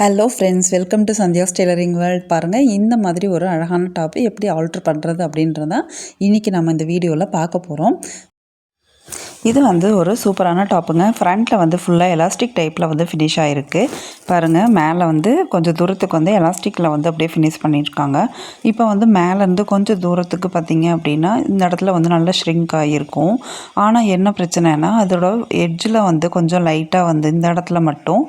Hello friends welcome to Sandhya's tailoring world பாருங்கள் இந்த மாதிரி ஒரு அழகான டாப்பு எப்படி ஆல்ட்ரு பண்ணுறது அப்படின்றதான் இன்றைக்கி நம்ம இந்த வீடியோவில் பார்க்க போகிறோம் இது வந்து ஒரு சூப்பரான டாப்புங்க. ஃப்ரண்ட்டில் வந்து ஃபுல்லாக எலாஸ்டிக் டைப்பில் வந்து ஃபினிஷ் ஆகிருக்கு பாருங்கள் மேலே வந்து கொஞ்சம் தூரத்துக்கு வந்து எலாஸ்டிக்கில் வந்து அப்படியே ஃபினிஷ் பண்ணியிருக்காங்க. இப்போ வந்து மேலேருந்து கொஞ்சம் தூரத்துக்கு பார்த்தீங்க அப்படின்னா இந்த இடத்துல வந்து நல்லா ஷ்ரிங்க் ஆகியிருக்கும் ஆனால் என்ன பிரச்சனைனா அதோட எட்ஜில் வந்து கொஞ்சம் லைட்டாக வந்து இந்த இடத்துல மட்டும்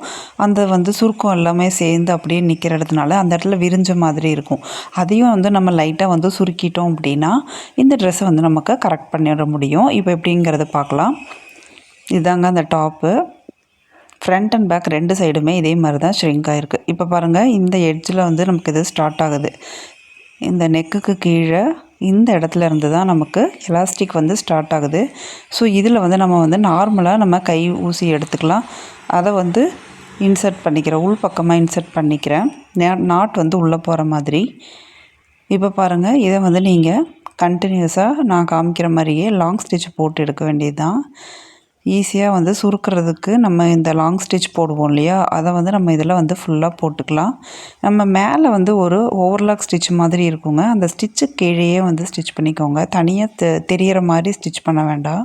அந்த வந்து சுருக்கம் எல்லாமே சேர்ந்து அப்படியே நிற்கிறதுனால அந்த இடத்துல விரிஞ்ச மாதிரி இருக்கும். அதையும் வந்து நம்ம லைட்டாக வந்து சுருக்கிட்டோம் அப்படின்னா இந்த ட்ரெஸ்ஸை வந்து நமக்கு கரெக்ட் பண்ணிட முடியும். இப்போ எப்படிங்கிறத பார்க்கலாம். இதாங்க அந்த டாப்பு ஃப்ரண்ட் அண்ட் பேக் ரெண்டு சைடுமே இதே மாதிரி தான் ஷ்ரிங்க் ஆகிருக்கு இப்போ பாருங்கள் இந்த எட்ஜில் வந்து நமக்கு இது ஸ்டார்ட் ஆகுது. இந்த நெக்குக்கு கீழே இந்த இடத்துல இருந்து தான் நமக்கு எலாஸ்டிக் வந்து ஸ்டார்ட் ஆகுது. ஸோ இதில் வந்து நம்ம வந்து நார்மலாக நம்ம கை ஊசி எடுத்துக்கலாம். அதை வந்து இன்சர்ட் பண்ணிக்கிறேன். உள் பக்கமாக இன்சர்ட் பண்ணிக்கிறேன். நாட் வந்து உள்ளே போகிற மாதிரி. இப்போ பாருங்கள் இதை வந்து நீங்கள் கண்டினியூஸாக நான் காமிக்கிற மாதிரியே லாங் ஸ்டிச் போட்டு எடுக்க வேண்டியது தான் ஈஸியாக வந்து சுருக்கிறதுக்கு நம்ம இந்த லாங் ஸ்டிச் போடுவோம் இல்லையா? அதை வந்து நம்ம இதில் வந்து ஃபுல்லாக போட்டுக்கலாம். நம்ம மேலே வந்து ஒரு ஓவர்லாக் ஸ்டிச் மாதிரி இருக்குங்க. அந்த ஸ்டிச்சு கீழேயே வந்து ஸ்டிச் பண்ணிக்கோங்க. தனியாக தெ தெரிகிற மாதிரி ஸ்டிச் பண்ண வேண்டாம்.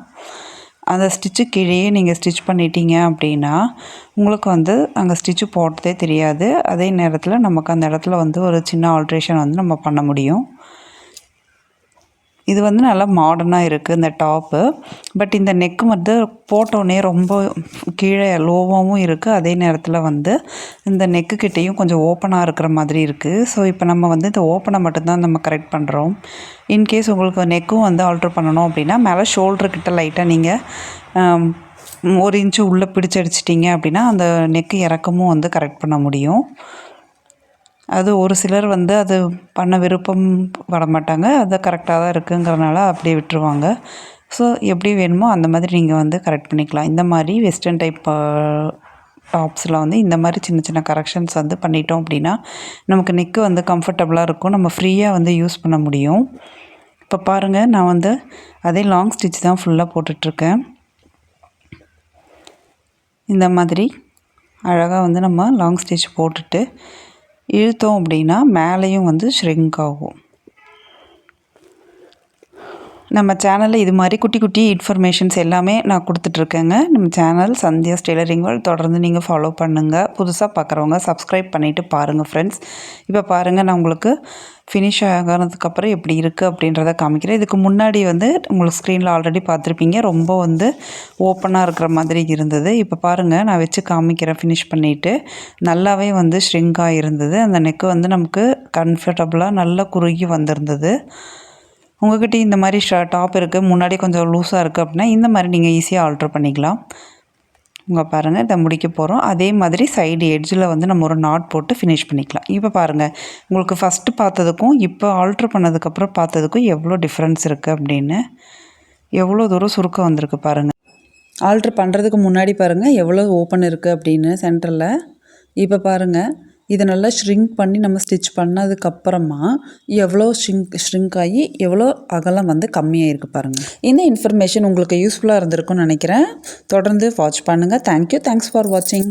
அந்த ஸ்டிச்சு கீழேயே நீங்கள் ஸ்டிச் பண்ணிட்டீங்க அப்படின்னா உங்களுக்கு வந்து அங்கே ஸ்டிச்சு போட்டதே தெரியாது. அதே நேரத்தில் நமக்கு அந்த இடத்துல வந்து ஒரு சின்ன ஆல்ட்ரேஷன் வந்து நம்ம பண்ண முடியும். இது வந்து நல்லா மாடர்னாக இருக்குது இந்த டாப்பு பட் இந்த நெக்கு வந்து போட்டோடனே ரொம்ப கீழே லோவாகவும் இருக்குது அதே நேரத்தில் வந்து இந்த நெக்கு கிட்டேயும் கொஞ்சம் ஓப்பனாக இருக்கிற மாதிரி இருக்குது ஸோ இப்போ நம்ம வந்து இந்த ஓப்பனை மட்டும்தான் நம்ம கரெக்ட் பண்ணுறோம் இன்கேஸ் உங்களுக்கு நெக்கும் வந்து ஆல்ட்ரு பண்ணணும் அப்படின்னா மேலே ஷோல்டர்கிட்ட லைட்டாக நீங்கள் ஒரு இன்ச்சு உள்ளே பிடிச்சடிச்சிட்டிங்க அப்படின்னா அந்த நெக்கு இறக்கமும் வந்து கரெக்ட் பண்ண முடியும். அது ஒரு சிலர் வந்து அது பண்ண விருப்பம் பட மாட்டாங்க. அது கரெக்டாக தான் இருக்குங்கிறனால அப்படியே விட்டுருவாங்க. ஸோ எப்படி வேணுமோ அந்த மாதிரி நீங்கள் வந்து கரெக்ட் பண்ணிக்கலாம். இந்த மாதிரி வெஸ்டர்ன் டைப் டாப்ஸில் வந்து இந்த மாதிரி சின்ன சின்ன கரெக்ஷன்ஸ் வந்து பண்ணிட்டோம் அப்படின்னா நமக்கு நெக்கு வந்து கம்ஃபர்டபுளாக இருக்கும். நம்ம ஃப்ரீயாக வந்து யூஸ் பண்ண முடியும். இப்போ பாருங்கள் நான் வந்து அதே லாங் ஸ்டிச் தான் ஃபுல்லாக போட்டுட்ருக்கேன். இந்த மாதிரி அழகாக வந்து நம்ம லாங் ஸ்டிச் போட்டுட்டு இழுத்தோம் அப்படின்னா மேலேயும் வந்து ஷ்ரிங்க் ஆகும். நம்ம சேனலில் இது மாதிரி குட்டி குட்டி இன்ஃபர்மேஷன்ஸ் எல்லாமே நான் கொடுத்துட்ருக்கேங்க. நம்ம சேனல் சந்தியா டெய்லரிங் வேர்ல்ட் தொடர்ந்து நீங்கள் ஃபாலோ பண்ணுங்கள் புதுசாக பார்க்குறவங்க சப்ஸ்கிரைப் பண்ணிவிட்டு பாருங்கள் ஃப்ரெண்ட்ஸ் இப்போ பாருங்கள் நான் உங்களுக்கு ஃபினிஷ் ஆகிறதுக்கப்புறம் எப்படி இருக்குது அப்படின்றத காமிக்கிறேன். இதுக்கு முன்னாடி வந்து உங்களுக்கு ஸ்க்ரீனில் ஆல்ரெடி பார்த்துருப்பீங்க. ரொம்ப வந்து ஓப்பனாக இருக்கிற மாதிரி இருந்தது. இப்போ பாருங்கள் நான் வச்சு காமிக்கிறேன் ஃபினிஷ் பண்ணிவிட்டு நல்லாவே வந்து ஷ்ரிங்காக இருந்தது. அந்த நெக்கு வந்து நமக்கு கம்ஃபர்டபுளாக நல்லா குறுகி வந்திருந்தது. உங்கள்கிட்ட இந்த மாதிரி ஷ டாப் இருக்குது முன்னாடி கொஞ்சம் லூஸாக இருக்குது அப்படின்னா இந்த மாதிரி நீங்கள் ஈஸியாக ஆல்ட்ரு பண்ணிக்கலாம். இங்கே பாருங்கள் இதை முடிக்க போகிறோம் அதே மாதிரி சைடு எட்ஜில் வந்து நம்ம ஒரு நாட் போட்டு ஃபினிஷ் பண்ணிக்கலாம். இப்போ பாருங்கள் உங்களுக்கு ஃபஸ்ட்டு பார்த்ததுக்கும் இப்போ ஆல்ட்ரு பண்ணதுக்கப்புறம் பார்த்ததுக்கும் எவ்வளோ டிஃப்ரென்ஸ் இருக்குது அப்படின்னு. எவ்வளோ தூரம் சுருக்கம் வந்திருக்கு பாருங்கள் ஆல்ட்ரு பண்ணுறதுக்கு முன்னாடி பாருங்கள் எவ்வளோ ஓப்பன் இருக்குது அப்படின்னு சென்டரில் இப்போ பாருங்கள் இதை நல்லா ஷ்ரிங்க் பண்ணி நம்ம ஸ்டிச் பண்ணதுக்கப்புறமா எவ்வளோ ஷ்ரிங்க் ஷ்ரிங்க் ஆகி எவ்வளோ அகலம் வந்து கம்மியாக இருக்குது பாருங்கள் இந்த இன்ஃபர்மேஷன் உங்களுக்கு யூஸ்ஃபுல்லாக இருந்திருக்கும்னு நினைக்கிறேன். தொடர்ந்து வாட்ச் பண்ணுங்கள் தேங்க்யூ தேங்க்ஸ் ஃபார் வாட்சிங்